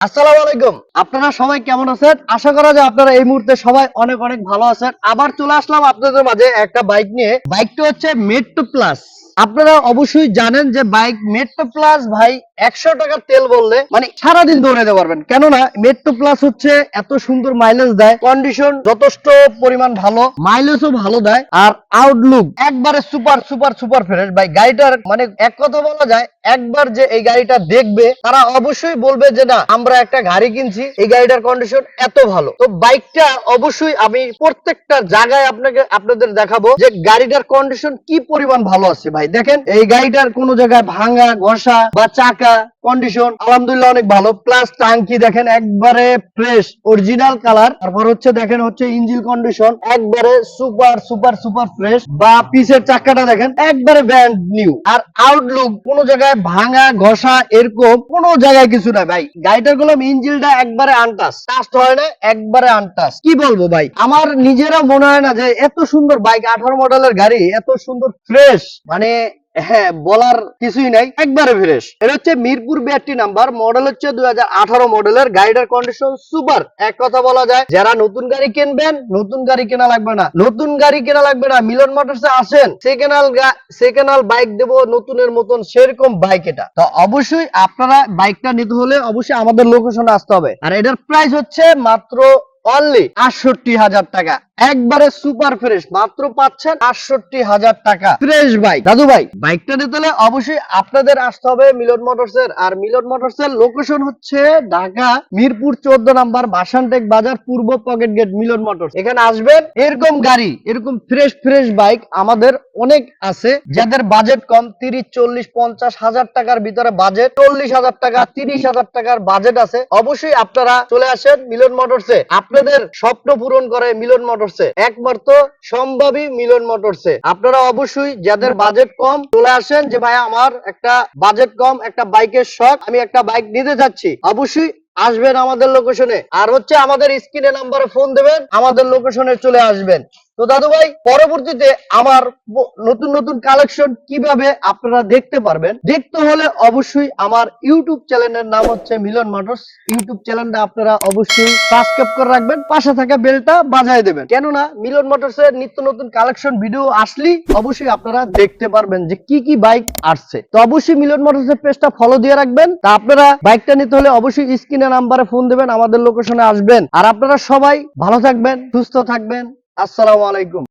আপনারা সবাই কেমন আছেন? আশা করা যায় আপনারা এই মুহূর্তে সবাই অনেক অনেক ভালো আছেন। আবার চলে আসলাম আপনাদের মাঝে একটা বাইক নিয়ে। বাইকটা হচ্ছে মেট্রো প্লাস আপনারা অবশ্যই জানেন যে বাইক মেট্রো প্লাস ভাই একশো টাকার তেল বললে মানে সারাদিন দৌড়াতে পারবেন। কেননা মেট্রো প্লাস হচ্ছে এত সুন্দর মাইলেজ দেয় কন্ডিশন যথেষ্ট পরিমাণ ভালো মাইলেজও ভালো দেয়। আর আউটলুক একবারে সুপার সুপার সুপার ফ্রেশ ভাই, গাড়িটার মানে এক কথা বলা যায়, একবার যে এই গাড়িটা দেখবে, তারা অবশ্যই বলবে যে, না, আমরা একটা গাড়ি কিনছি, এই গাড়িটার কন্ডিশন এত ভালো। তো বাইকটা অবশ্যই আমি প্রত্যেকটা জায়গায় আপনাকে, আপনাদের দেখাবো যে গাড়িটার কন্ডিশন কি পরিমাণ ভালো আছে, ভাই। দেখেন, এই গাড়িটার কোনো জায়গায় ভাঙা, ঘষা বা চাকা কন্ডিশন আলহামদুলিল্লাহ অনেক ভালো। প্লাস টাঙ্কি দেখেন, একবারে ফ্রেশ অরিজিনাল কালার তারপর হচ্ছে, দেখেন, হচ্ছে ইঞ্জিন কন্ডিশন একবারে সুপার সুপার সুপার ফ্রেশ বা পিসের চাকাটা দেখেন, একবারে ব্র্যান্ড নিউ আর আউটলুক কোন জায়গায় ভাঙা, ঘষা, এরকম কোন জায়গায় কিছু না ভাই। গাড়িটারগুলো ইঞ্জিনটা একবারে আনটাস টাস্ট হয় না, একবারে আনটাস কি বলব ভাই? আমার নিজেরা মনে হয় না যে এত সুন্দর বাইক আঠারো মডেলের গাড়ি, এত সুন্দর ফ্রেশ মানে হ্যাঁ বলার কিছুই নাই, একবারে ফ্রেশ এটা হচ্ছে মিরপুর বিআরটি নাম্বার মডেল হচ্ছে দুই হাজার আঠারো মডেলের গাড়িটার কন্ডিশন সুপার এক কথা বলা যায়, যারা নতুন গাড়ি কিনবেন, নতুন গাড়ি কেনা লাগবে না। নতুন গাড়ি কেনা লাগবে না, মিলন মোটরসে আসেন সেকেন্ড সেকেন্ড বাইক দেবো, নতুনের মতন সেরকম বাইক এটা। তো অবশ্যই আপনারা বাইকটা নিতে হলে অবশ্যই আমাদের লোকেশনে আসতে হবে। আর এটার প্রাইস হচ্ছে মাত্র অনলি আটষট্টি হাজার টাকা। একবারে সুপার ফ্রেশ, মাত্র পাচ্ছেন আটষট্টি হাজার টাকা। Fresh bike. দাদু ভাই, বাইকটা নিতে হলে অবশ্যই আপনাদের আসতে হবে মিলন মোটরস এর আর মিলন মোটরস এর লোকেশন হচ্ছে ঢাকা মিরপুর চোদ্দ নাম্বার বাসানটেক বাজার পূর্ব পকেট গেট মিলন মোটরস। এখানে আসবেন, এরকম গাড়ি, এরকম ফ্রেশ ফ্রেশ বাইক আমাদের অনেক আছে। যাদের বাজেট কম, তিরিশ, চল্লিশ, পঞ্চাশ হাজার টাকার ভিতরে বাজেট চল্লিশ হাজার টাকা, তিরিশ হাজার টাকার বাজেট আছে। অবশ্যই আপনারা চলে আসেন মিলন মোটরসে। আপনাদের স্বপ্ন পূরণ করে মিলন মোটরসে একমাত্র সম্ভাবী মিলন মোটরসে। আপনারা অবশ্যই যাদের বাজেট কম, চলে আসেন যে, ভাই, আমার একটা বাজেট কম, একটা বাইকের শখ, আমি একটা বাইক নিতে চাচ্ছি। অবশ্যই আসবেন আমাদের লোকেশনে আর হচ্ছে আমাদের স্ক্রিনে নাম্বারে ফোন দেবেন, আমাদের লোকেশনে চলে আসবেন। তো দাদু ভাই পরবর্তীতে আমার নতুন নতুন কালেকশন কীভাবে আপনারা দেখতে পারবেন? দেখতে হলে অবশ্যই আমার ইউটিউব চ্যানেলের নাম হচ্ছে মিলন মোটরস ইউটিউব চ্যানেলটা আপনারা অবশ্যই সাবস্ক্রাইব করে রাখবেন। পাশে থাকা বেলটা বাজায় দেবেন। কেননা মিলন মোটরস এর নিত্য নতুন কালেকশন ভিডিও আসলেই অবশ্যই আপনারা দেখতে পারবেন যে কি কি বাইক আসছে। তো অবশ্যই মিলন মোটরস এর পেজটা ফলো দিয়ে রাখবেন। তা আপনারা বাইকটা নিতে হলে অবশ্যই স্ক্রিনে নাম্বারে ফোন দেবেন, আমাদের লোকেশনে আসবেন। আর আপনারা সবাই ভালো থাকবেন, সুস্থ থাকবেন। আসসালামু আলাইকুম।